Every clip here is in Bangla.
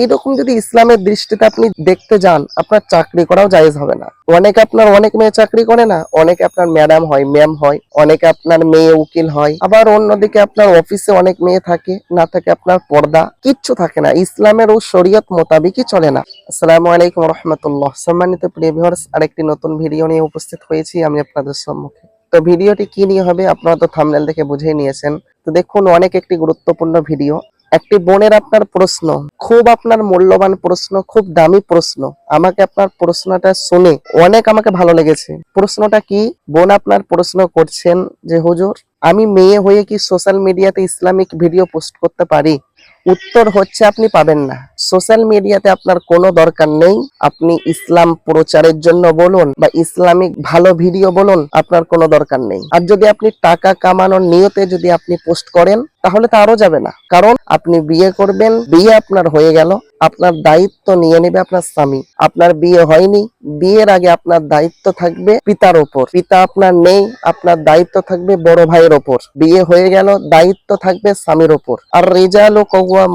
এইরকম যদি ইসলামের দৃষ্টিতে আপনি দেখতে যান, আপনার চাকরি করাও জায়েজ হবে না। অনেকে আপনার, অনেক মেয়ে চাকরি করে না, অনেকে আপনার ম্যাডাম হয়, ম্যাম হয়, অনেকে আপনার মেয়ে উকিল হয়, আবার অন্যদিকে আপনার অফিসে অনেক মেয়ে থাকে, না থাকে আপনার পর্দা, কিচ্ছু থাকে না। ইসলামের ও শরীয়ত মোতাবেকই চলে না। আসসালামু আলাইকুম রহমতুল্লাহ সম্মানিত প্রিয় আরেকটি নতুন ভিডিও নিয়ে উপস্থিত হয়েছি আমি আপনাদের সম্মুখে। তো ভিডিওটি কি নিয়ে হবে, আপনারা তো থামনেল দেখে বুঝেই নিয়েছেন। তো দেখুন, অনেক একটি গুরুত্বপূর্ণ ভিডিও। একটি বোনের আপনার প্রশ্ন, খুব আপনার মূল্যবান প্রশ্ন, খুব দামি প্রশ্ন। আমাকে আপনার প্রশ্নটা শুনে অনেক আমাকে ভালো লেগেছে। প্রশ্নটা কি, বোন আপনার প্রশ্ন করছেন যে, হুজুর, আমি মেয়ে হয়ে কি সোশ্যাল মিডিয়াতে ইসলামিক ভিডিও পোস্ট করতে পারি? উত্তর হচ্ছে আপনি পাবেন না। সোশ্যাল মিডিয়াতে আপনার কোনো দরকার নেই। আপনি ইসলাম প্রচারের জন্য বলুন বা ইসলামিক ভালো ভিডিও বলুন, আপনার কোনো দরকার নেই। আর যদি আপনি টাকা কামানোর নিয়তে যদি আপনি পোস্ট করেন, তাহলে তো আরও যাবে না। কারণ আপনি বিয়ে করবেন, বিয়ে আপনার হয়ে গেল। আপনার দায়িত্ব নিয়ে নেবে আপনার স্বামী। আপনার বিয়ে হয়নি, বিয়ের আগে আপনার দায়িত্ব থাকবে পিতার ওপর। পিতা আপনার নেই, আপনার দায়িত্ব থাকবে বড় ভাইয়ের ওপর। বিয়ে হয়ে গেল, দায়িত্ব থাকবে স্বামীর ওপর। আর রেজাল ও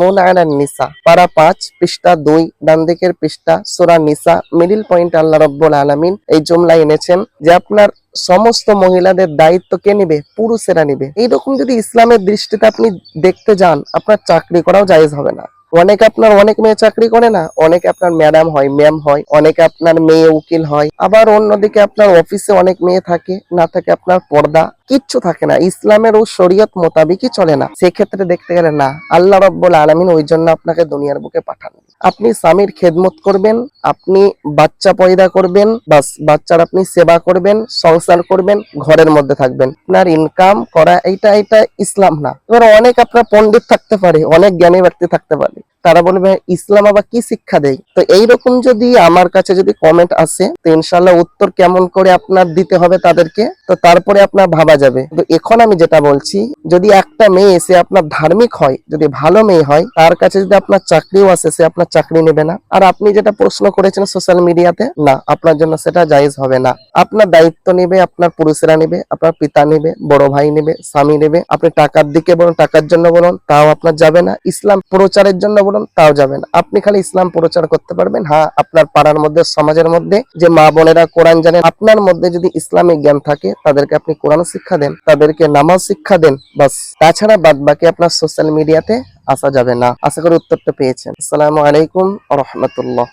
মন আয়নার নিসা পারা পাঁচ, পৃষ্ঠা দুই ডান দিকের পৃষ্ঠা, সোরা নিসা, মিডিল পয়েন্ট আল্লাহ রব্বুল আলামিন এই জুমলা এনেছেন যে আপনার সমস্ত মহিলাদের দায়িত্ব কে নিবে? পুরুষেরা নিবে। এইরকম যদি ইসলামের দৃষ্টিতে আপনি দেখতে যান, আপনার চাকরি করাও জায়েজ হবে না। অনেকে আপনার অনেক মেয়ে চাকরি করে না, অনেকে আপনার ম্যাডাম হয়, ম্যাম হয়, অনেকে আপনার মেয়ে উকিল হয়, আবার অন্যদিকে আপনার অফিসে অনেক মেয়ে থাকে, না থাকে আপনার পর্দা কিচ্ছু থাকে না। ইসলামের ও শরীয়ত মোতাবেকই চলে না। সেক্ষেত্রে দেখতে গেলে না, আল্লাহ রব্বুল আলমিন ওই জন্য আপনাকে দুনিয়ার বুকে পাঠান। আপনি স্বামীর খেদমত করবেন, আপনি বাচ্চা পয়দা করবেন, বাস, বাচ্চার আপনি সেবা করবেন, সংসার করবেন, ঘরের মধ্যে থাকবেন। আপনার ইনকাম করা এইটা এটা ইসলাম না। এবার অনেক আপনার পণ্ডিত থাকতে পারে, অনেক জ্ঞানী ব্যক্তি থাকতে পারে। তারা বলবে, ইসলাম আবার কি শিক্ষা দেয়? তো এইরকম যদি আমার কাছে যদি কমেন্ট আসে, তো ইনশাল্লাহ উত্তর কেমন করে আপনার দিতে হবে তাদেরকে, তো তারপরে আপনার ভাবা যাবে। তো এখন আমি যেটা বলছি, যদি একটা মেয়ে এসে আপনার ধার্মিক হয়, যদি ভালো মেয়ে হয়, তার কাছে যদি আপনার চাকরিও আসে, সে আপনার চাকরি নেবে না। আর আপনি যেটা প্রশ্ন করেছেন সোশ্যাল মিডিয়াতে না, আপনার জন্য সেটা জায়েজ হবে না। আপনার দায়িত্ব নেবে, আপনার পুরুষেরা নেবে, আপনার পিতা নেবে, বড় ভাই নেবে, স্বামী নেবে, আপনি টাকার দিকে বলুন, টাকার জন্য বলুন, তাও আপনার যাবে না। ইসলাম প্রচারের জন্য বলুন, তাও যাবে না। আপনি খালি ইসলাম প্রচার করতে পারবেন। হ্যাঁ আপনার পাড়ার মধ্যে, সমাজের মধ্যে, যে মা বোনেরা কোরআন জানেন, আপনার মধ্যে যদি ইসলামিক জ্ঞান থাকে, তাদেরকে আপনি কোরআন শিক্ষা দেন, তাদেরকে নামাজ শিক্ষা দেন, বাস। তাছাড়া বাদ বাকি আপনার সোশ্যাল মিডিয়াতে আসা যাবে না। আশা করি উত্তরটা পেয়েছেন। আসসালামু আলাইকুম রহমতুল্লাহ।